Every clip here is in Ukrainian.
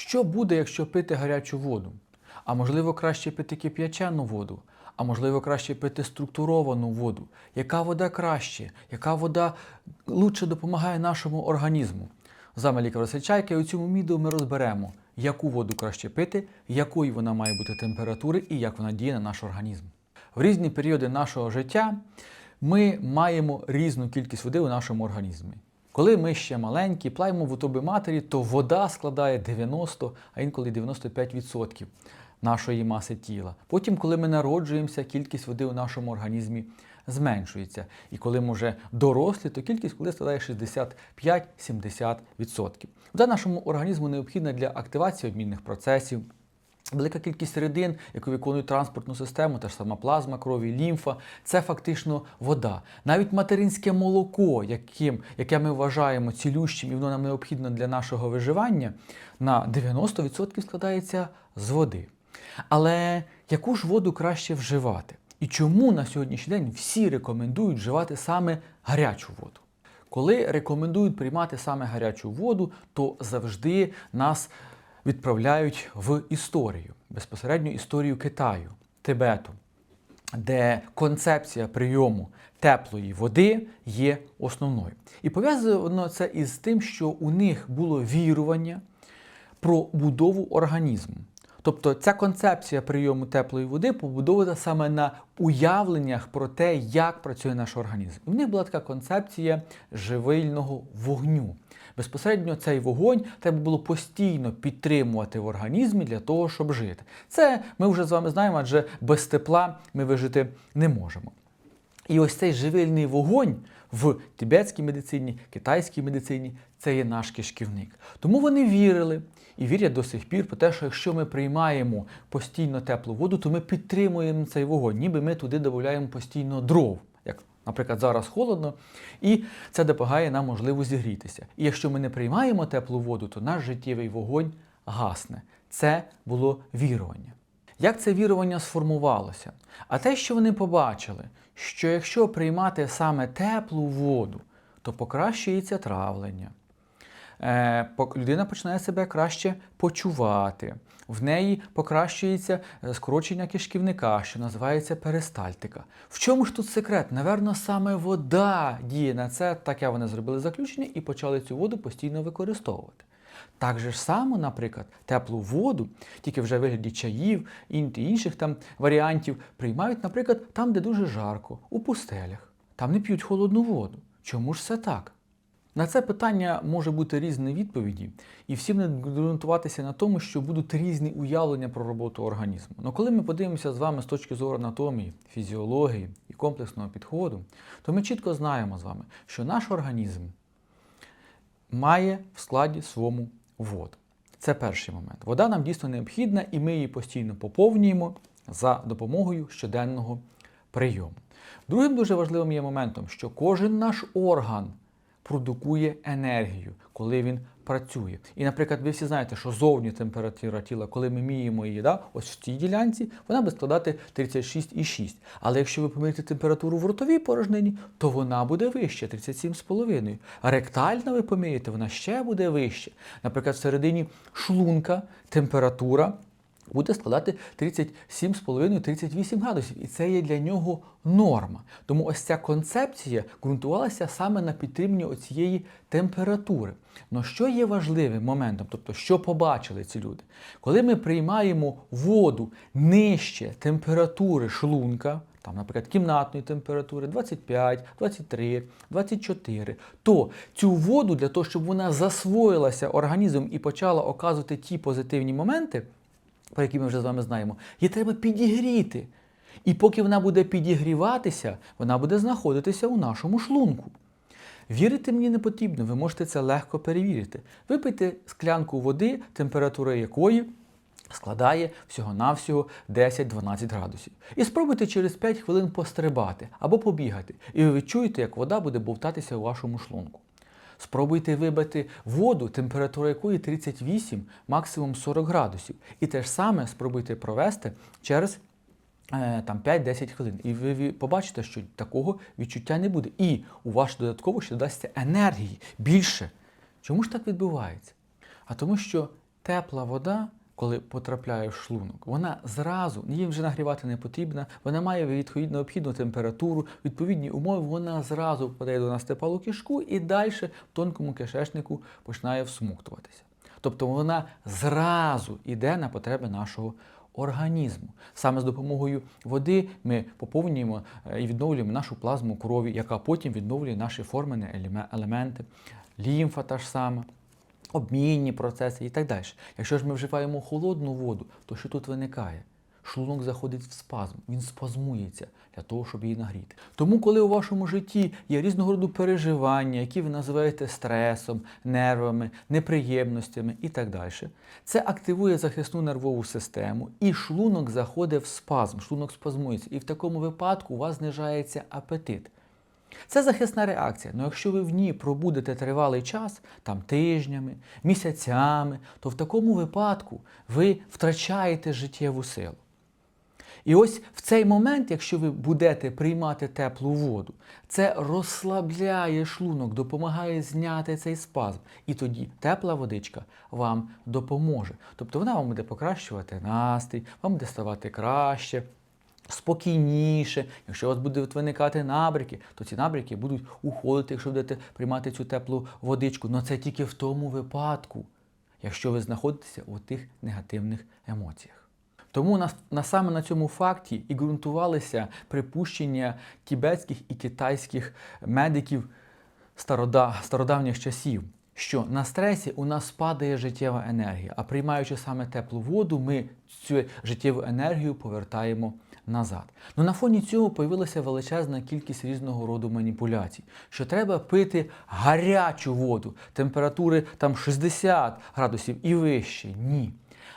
Що буде, якщо пити гарячу воду? А можливо, краще пити кип'ячену воду, а можливо, краще пити структуровану воду. Яка вода краще? Яка вода лучше допомагає нашому організму? З вами лікар Васильчайка, і у цьому відео ми розберемо, яку воду краще пити, якої вона має бути температури і як вона діє на наш організм. В різні періоди нашого життя ми маємо різну кількість води у нашому організмі. Коли ми ще маленькі, плаємо в утробі матері, то вода складає 90, а інколи 95% нашої маси тіла. Потім, коли ми народжуємося, кількість води у нашому організмі зменшується. І коли ми вже дорослі, то кількість води складає 65-70%. Вода нашому організму необхідна для активації обмінних процесів. Велика кількість рідин, яку виконують транспортну систему, та ж сама плазма крові, лімфа, це фактично вода. Навіть материнське молоко, яким, яке ми вважаємо цілющим і воно нам необхідно для нашого виживання, на 90% складається з води. Але яку ж воду краще вживати? І чому на сьогоднішній день всі рекомендують вживати саме гарячу воду? Коли рекомендують приймати саме гарячу воду, то завжди нас відправляють в історію, безпосередньо історію Китаю, Тибету, де концепція прийому теплої води є основною. І пов'язано це із тим, що у них було вірування про будову організму. Тобто ця концепція прийому теплої води побудована саме на уявленнях про те, як працює наш організм. І в них була така концепція живильного вогню. Безпосередньо цей вогонь треба було постійно підтримувати в організмі для того, щоб жити. Це ми вже з вами знаємо, адже без тепла ми вижити не можемо. І ось цей живильний вогонь в тибетській медицині, китайській медицині це є наш кишківник. Тому вони вірили і вірять до сих пір про те, що якщо ми приймаємо постійно теплу воду, то ми підтримуємо цей вогонь, ніби ми туди додаємо постійно дров. Як, наприклад, зараз холодно, і це допомагає нам можливо зігрітися. І якщо ми не приймаємо теплу воду, то наш життєвий вогонь гасне. Це було вірування. Як це вірування сформувалося? А те, що вони побачили, що якщо приймати саме теплу воду, то покращується травлення. Е, людина починає себе краще почувати. В неї покращується е, скорочення кишківника, що називається перистальтика. В чому ж тут секрет? Наверно, саме вода діє на це, таке вони зробили заключення і почали цю воду постійно використовувати. Так же само, наприклад, теплу воду, тільки вже в вигляді чаїв і інших там варіантів, приймають, наприклад, там, де дуже жарко, у пустелях. Там не п'ють холодну воду. Чому ж це так? На це питання може бути різні відповіді, і всі вони ґрунтуватися на тому, що будуть різні уявлення про роботу організму. Але коли ми подивимося з вами з точки зору анатомії, фізіології і комплексного підходу, то ми чітко знаємо з вами, що наш організм має в складі своєму воду. Це перший момент. Вода нам дійсно необхідна, і ми її постійно поповнюємо за допомогою щоденного прийому. Другим дуже важливим є моментом, що кожен наш орган продукує енергію, коли він працює. І, наприклад, ви всі знаєте, що зовні температура тіла, коли ми міємо її, да, ось в цій ділянці, вона буде складати 36,6. Але якщо ви поміряєте температуру в ротовій порожнині, то вона буде вища 37,5. А ректальна ви поміряєте, вона ще буде вища. Наприклад, всередині шлунка температура буде складати 37,5-38 градусів. І це є для нього норма. Тому ось ця концепція ґрунтувалася саме на підтриманні оцієї температури. Но що є важливим моментом, тобто, що побачили ці люди? Коли ми приймаємо воду нижче температури шлунка, там, наприклад, кімнатної температури 25, 23, 24, то цю воду для того, щоб вона засвоїлася організмом і почала оказувати ті позитивні моменти, про які ми вже з вами знаємо, її треба підігріти. І поки вона буде підігріватися, вона буде знаходитися у нашому шлунку. Вірити мені не потрібно, ви можете це легко перевірити. Випийте склянку води, температура якої складає всього-навсього 10-12 градусів. І спробуйте через 5 хвилин пострибати або побігати, і ви відчуєте, як вода буде бовтатися у вашому шлунку. Спробуйте вибити воду, температура якої 38, максимум 40 градусів. І те ж саме спробуйте провести через е, там 5-10 хвилин. І ви, ви побачите, що такого відчуття не буде. І у вас додатково ще додасться енергії більше. Чому ж так відбувається? А тому що Тепла вода, коли потрапляє в шлунок, вона зразу, її вже нагрівати не потрібно, вона має відповідну необхідну температуру, відповідні умови, вона зразу впадає до нас тепалу кишку і далі в тонкому кишечнику починає всмоктуватися. Тобто вона зразу йде на потреби нашого організму. Саме з допомогою води ми поповнюємо е, і відновлюємо нашу плазму крові, яка потім відновлює наші формені елеме- елементи, лімфа та ж сама. Обмінні процеси і так далі. Якщо ж ми вживаємо холодну воду, то що тут виникає? Шлунок заходить в спазм, він спазмується для того, щоб її нагріти. Тому, коли у вашому житті є різного роду переживання, які ви називаєте стресом, нервами, неприємностями і так далі, це активує захисну нервову систему, і шлунок заходить в спазм, шлунок спазмується. І в такому випадку у вас знижається апетит. Це захисна реакція. але якщо ви в ній пробудете тривалий час, там тижнями, місяцями, то в такому випадку ви втрачаєте життєву силу. І ось в цей момент, якщо ви будете приймати теплу воду, це розслабляє шлунок, допомагає зняти цей спазм. І тоді тепла водичка вам допоможе. Тобто вона вам буде покращувати настрій, вам буде ставати краще, спокійніше. Якщо у вас будуть виникати набряки, то ці набряки будуть уходити, якщо будете приймати цю теплу водичку. Але це тільки в тому випадку, якщо ви знаходитеся у тих негативних емоціях. Тому на, на саме на цьому факті і ґрунтувалися припущення тібетських і китайських медиків старода, стародавніх часів, що на стресі у нас падає життєва енергія, а приймаючи саме теплу воду, ми цю життєву енергію повертаємо назад. Ну на фоні цього появилася величезна кількість різного роду маніпуляцій, що треба пити гарячу воду, температури там 60 градусів і вище. Ні.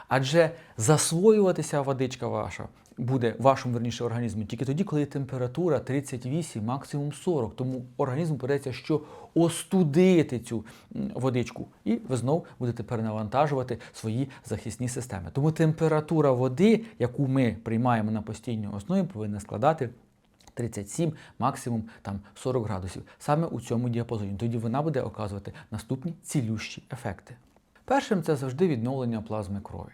Адже засвоюватися водичка ваша буде в вашому верніше організмі тільки тоді, коли температура 38, максимум 40. Тому організму придеться що остудити цю водичку, і ви знов будете перенавантажувати свої захисні системи. Тому температура води, яку ми приймаємо на постійній основі, повинна складати 37, максимум там 40 градусів. Саме у цьому діапазоні. Тоді вона буде оказувати наступні цілющі ефекти. Першим це завжди відновлення плазми крові.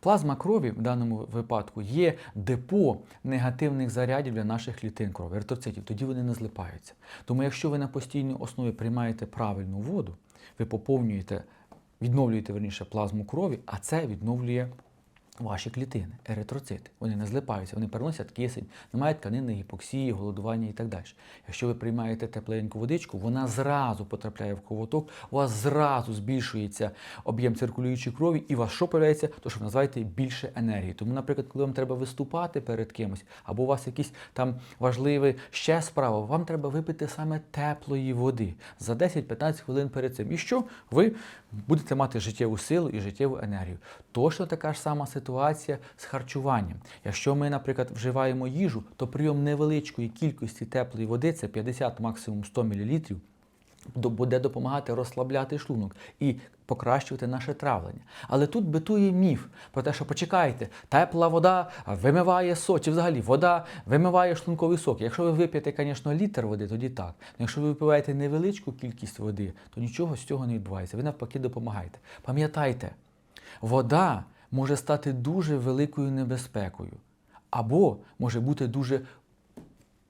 Плазма крові в даному випадку є депо негативних зарядів для наших клітин крові, еритроцитів, тоді вони не злипаються. Тому якщо ви на постійній основі приймаєте правильну воду, ви поповнюєте, відновлюєте верніше плазму крові, а це відновлює ваші клітини, еритроцити. Вони не злипаються, вони переносять кисень, немає тканинної гіпоксії, голодування і так далі. Якщо ви приймаєте тепленьку водичку, вона зразу потрапляє в кровоток, у вас зразу збільшується об'єм циркулюючої крові, і у вас що появляється, то що ви називаєте більше енергії. Тому, наприклад, коли вам треба виступати перед кимось, або у вас якісь там важливі ще справа, вам треба випити саме теплої води за 10-15 хвилин перед цим. І що ви будете мати життєву силу і життєву енергію. Точно така ж сама ситуація з харчуванням. Якщо ми, наприклад, вживаємо їжу, то прийом невеличкої кількості теплої води, це 50 максимум 100 мл, буде допомагати розслабляти шлунок і покращувати наше травлення. Але тут битує міф про те, що почекайте, тепла вода вимиває сок, чи взагалі вода вимиває шлунковий сок. Якщо ви вип'єте, звісно, літр води, тоді так. Но якщо ви випиваєте невеличку кількість води, то нічого з цього не відбувається. Ви навпаки допомагаєте. Пам'ятайте, вода може стати дуже великою небезпекою, або може бути дуже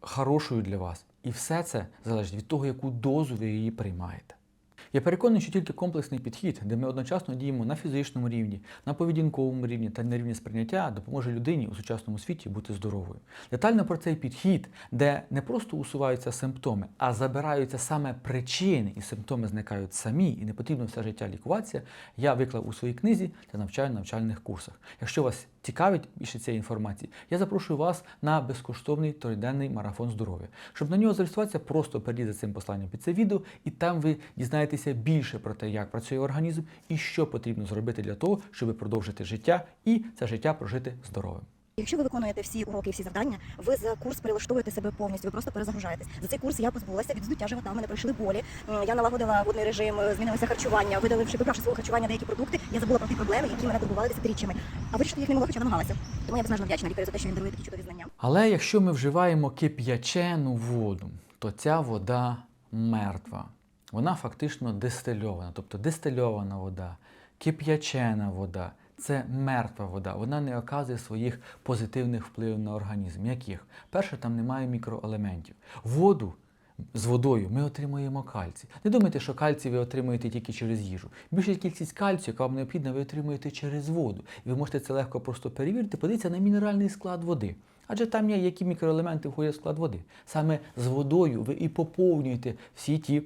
хорошою для вас. І все це залежить від того, яку дозу ви її приймаєте. Я переконаний, що тільки комплексний підхід, де ми одночасно діємо на фізичному рівні, на поведінковому рівні та на рівні сприйняття, допоможе людині у сучасному світі бути здоровою. Детально про цей підхід, де не просто усуваються симптоми, а забираються саме причини, і симптоми зникають самі, і не потрібно все життя лікуватися, я виклав у своїй книзі та навчаю на навчальних курсах. Якщо вас цікавить більше цієї інформації, я запрошую вас на безкоштовний триденний марафон здоров'я. Щоб на нього зареєструватися, просто перейдіть за цим посланням під це відео, і там ви дізнаєтеся більше про те, як працює організм і що потрібно зробити для того, щоб продовжити життя і це життя прожити здоровим. Якщо ви виконуєте всі уроки, всі завдання, ви за курс перелаштовуєте себе повністю, ви просто перезагружаєтесь. За цей курс я позбулася від здуття живота, мене пройшли болі. Я налагодила водний режим, е, змінилося харчування, видаливши, прибравши свого харчування деякі продукти, я забула про ті проблеми, які мене турбували десятиріччями. А вирішити їх не могла, хоча намагалася. Тому я безмежно вдячна лікарю за те, що він дарує такі чудові знання. Але якщо ми вживаємо кип'ячену воду, то ця вода мертва. Вона фактично дистильована, тобто дистильована вода, Кип'ячена вода це мертва вода. Вона не оказує своїх позитивних впливів на організм. Яких? Перше, там немає мікроелементів. Воду з водою ми отримуємо кальцій. Не думайте, що кальцій ви отримуєте тільки через їжу. Більша кількість кальцію, яка вам необхідна, ви отримуєте через воду. І ви можете це легко просто перевірити, подивіться на мінеральний склад води. Адже там є які мікроелементи входять в склад води. Саме з водою ви і поповнюєте всі ті,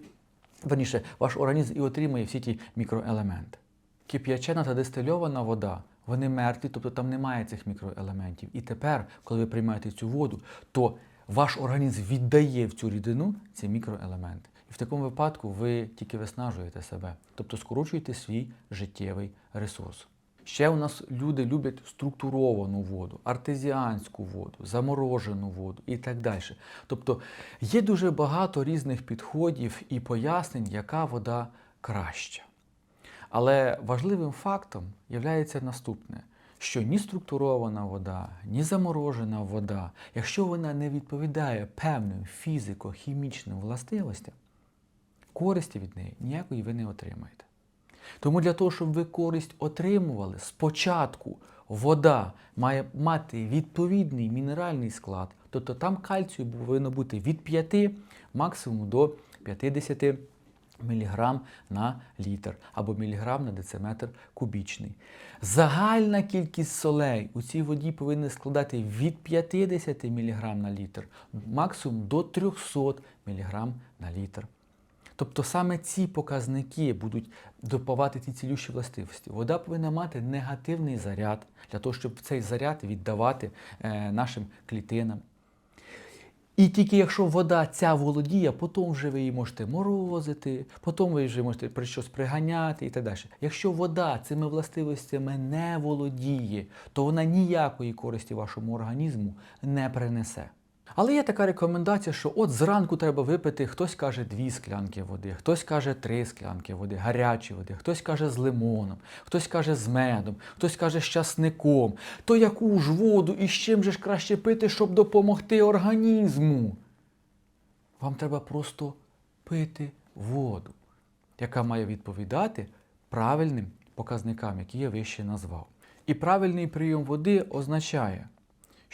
верніше, ваш організм і отримує всі ті мікроелементи. Кип'ячена та дистильована вода, вони мертві, тобто там немає цих мікроелементів. І тепер, коли ви приймаєте цю воду, то ваш організм віддає в цю рідину ці мікроелементи. І в такому випадку ви тільки виснажуєте себе, тобто скорочуєте свій життєвий ресурс. Ще у нас люди люблять структуровану воду, артезіанську воду, заморожену воду і так далі. Тобто є дуже багато різних підходів і пояснень, яка вода краща. Але важливим фактом є наступне, що ні структурована вода, ні заморожена вода, якщо вона не відповідає певним фізико-хімічним властивостям, користі від неї ніякої ви не отримаєте. Тому для того, щоб ви користь отримували, спочатку вода має мати відповідний мінеральний склад, тобто там кальцію повинно бути від 5 максимум до 50 мг на літр або міліграм на дециметр кубічний. Загальна кількість солей у цій воді повинна складати від 50 мг на літр максимум до 300 мг на літр. Тобто саме ці показники будуть допавати ті цілющі властивості. Вода повинна мати негативний заряд для того, щоб цей заряд віддавати е, нашим клітинам. І тільки якщо вода ця володіє, потім вже ви її можете морозити, потім ви вже можете при щось приганяти і так далі. Якщо вода цими властивостями не володіє, то вона ніякої користі вашому організму не принесе. Але є така рекомендація, що от зранку треба випити, хтось каже дві склянки води, хтось каже три склянки води, гарячої води, хтось каже з лимоном, хтось каже з медом, хтось каже з часником. То яку ж воду і з чим же ж краще пити, щоб допомогти організму? Вам треба просто пити воду, яка має відповідати правильним показникам, які я вище назвав. І правильний прийом води означає,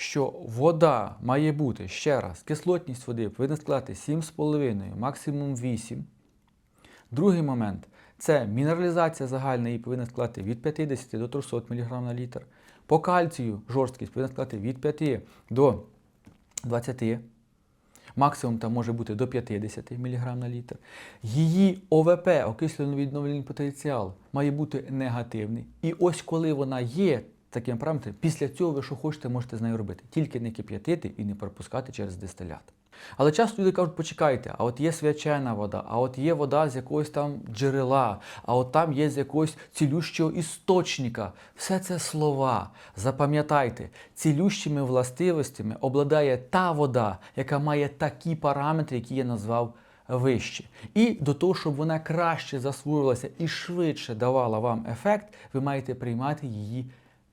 що вода має бути ще раз, кислотність води повинна складати 7,5, максимум 8. Другий момент це мінералізація загальна її повинна складати від 50 до 300 мг на літр. По кальцію жорсткість повинна складати від 5 до 20. Максимум там може бути до 50 мг на літр. Її ОВП, окислено-відновлений потенціал, має бути негативний. І ось коли вона є таким параметром, після цього ви що хочете, можете з нею робити. Тільки не кип'ятити і не пропускати через дистилят. Але часто люди кажуть, почекайте, а от є свячена вода, а от є вода з якогось там джерела, а от там є з якогось цілющого істочника. Все це слова. Запам'ятайте, цілющими властивостями обладає та вода, яка має такі параметри, які я назвав вище. І до того, щоб вона краще засвоювалася і швидше давала вам ефект, ви маєте приймати її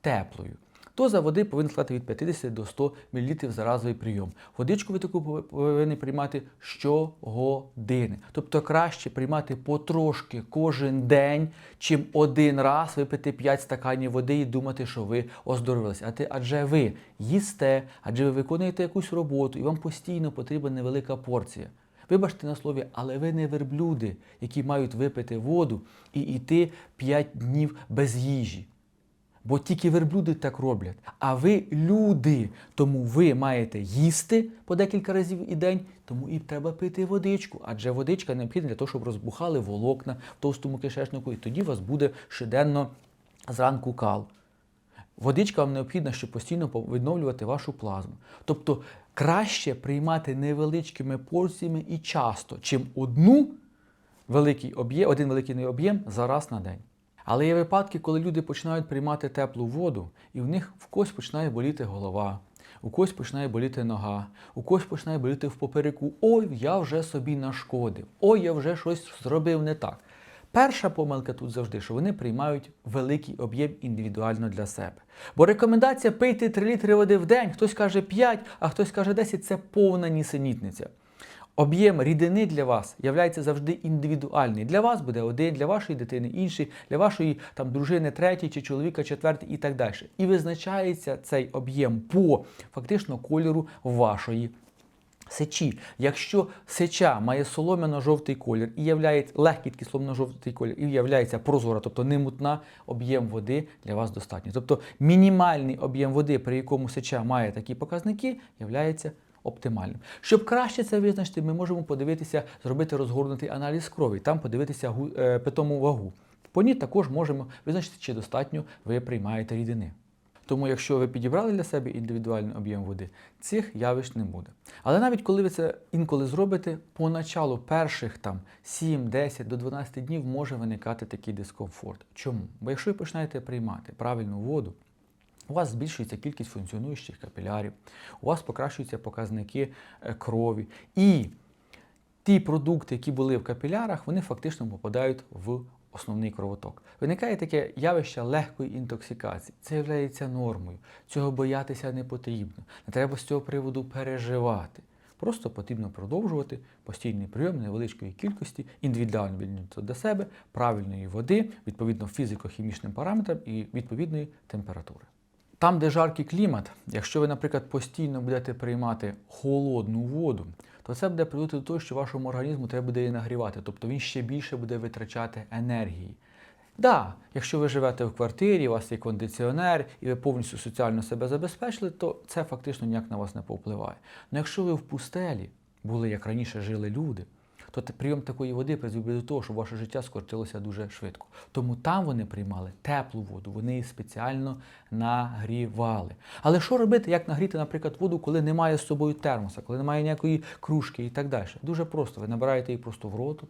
теплою. Доза води повинна складати від 50 до 100 мл за разовий прийом. Водичку ви таку повинні приймати щогодини. Тобто краще приймати потрошки кожен день, чим один раз випити 5 стаканів води і думати, що ви оздоровилися. Адже ви їсте, адже ви виконуєте якусь роботу, і вам постійно потрібна невелика порція. Вибачте на слові, але ви не верблюди, які мають випити воду і йти 5 днів без їжі. Бо тільки верблюди так роблять. А ви люди, тому ви маєте їсти по декілька разів і день, тому і треба пити водичку. Адже водичка необхідна для того, щоб розбухали волокна в товстому кишечнику, і тоді у вас буде щоденно зранку кал. Водичка вам необхідна, щоб постійно відновлювати вашу плазму. Тобто краще приймати невеличкими порціями і часто, чим одну великий об'єм, один великий об'єм за раз на день. Але є випадки, коли люди починають приймати теплу воду, і в них в когось починає боліти голова, у когось починає боліти нога, у когось починає боліти в попереку. Ой, я вже собі нашкодив, ой, я вже щось зробив не так. Перша помилка тут завжди, що вони приймають великий об'єм індивідуально для себе. Бо рекомендація пити 3 літри води в день, хтось каже 5, а хтось каже 10 це повна нісенітниця. Об'єм рідини для вас являється завжди індивідуальний. Для вас буде один, для вашої дитини інший, для вашої там дружини третій чи чоловіка четвертий і так далі. І визначається цей об'єм по фактично кольору вашої сечі. Якщо сеча має солом'яно-жовтий колір і являється легкий такий солом'яно-жовтий колір і являється прозора, тобто не мутна, об'єм води для вас достатньо. Тобто мінімальний об'єм води, при якому сеча має такі показники, являється оптимальним. Щоб краще це визначити, ми можемо подивитися, зробити розгорнутий аналіз крові, там подивитися е, питому вагу. По ній також можемо визначити, чи достатньо ви приймаєте рідини. Тому, якщо ви підібрали для себе індивідуальний об'єм води, цих явищ не буде. Але навіть коли ви це інколи зробите, поначалу перших там 7, 10 до 12 днів може виникати такий дискомфорт. Чому? Бо якщо ви починаєте приймати правильну воду, у вас збільшується кількість функціонуючих капілярів, у вас покращуються показники е, крові. І ті продукти, які були в капілярах, вони фактично попадають в основний кровоток. Виникає таке явище легкої інтоксикації. Це є нормою. Цього боятися не потрібно. Не треба з цього приводу переживати. Просто потрібно продовжувати постійний прийом невеличкої кількості індивідуально відповідно до себе, правильної води, відповідно фізико-хімічним параметрам і відповідної температури. Там, де жаркий клімат, якщо ви, наприклад, постійно будете приймати холодну воду, то це буде приводити до того, що вашому організму треба буде її нагрівати, тобто він ще більше буде витрачати енергії. Да, якщо ви живете в квартирі, у вас є кондиціонер і ви повністю соціально себе забезпечили, то це фактично ніяк на вас не повпливає. Але якщо ви в пустелі були, як раніше жили люди, то прийом такої води призвів до того, що ваше життя скоротилося дуже швидко. Тому там вони приймали теплу воду, вони її спеціально нагрівали. Але що робити, як нагріти, наприклад, воду, коли немає з собою термоса, коли немає ніякої кружки і так далі? Дуже просто. Ви набираєте її просто в роту,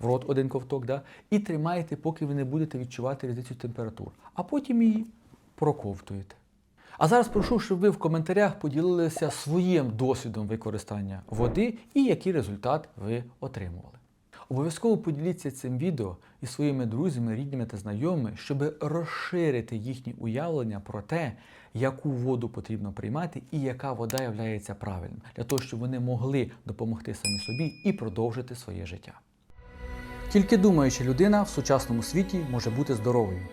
в рот один ковток, да? і тримаєте, поки ви не будете відчувати різницю температур. А потім її проковтуєте. А зараз прошу, щоб ви в коментарях поділилися своїм досвідом використання води і який результат ви отримували. Обов'язково поділіться цим відео із своїми друзями, рідними та знайомими, щоб розширити їхні уявлення про те, яку воду потрібно приймати і яка вода є правильною, для того, щоб вони могли допомогти самі собі і продовжити своє життя. Тільки думаюча людина в сучасному світі може бути здоровою.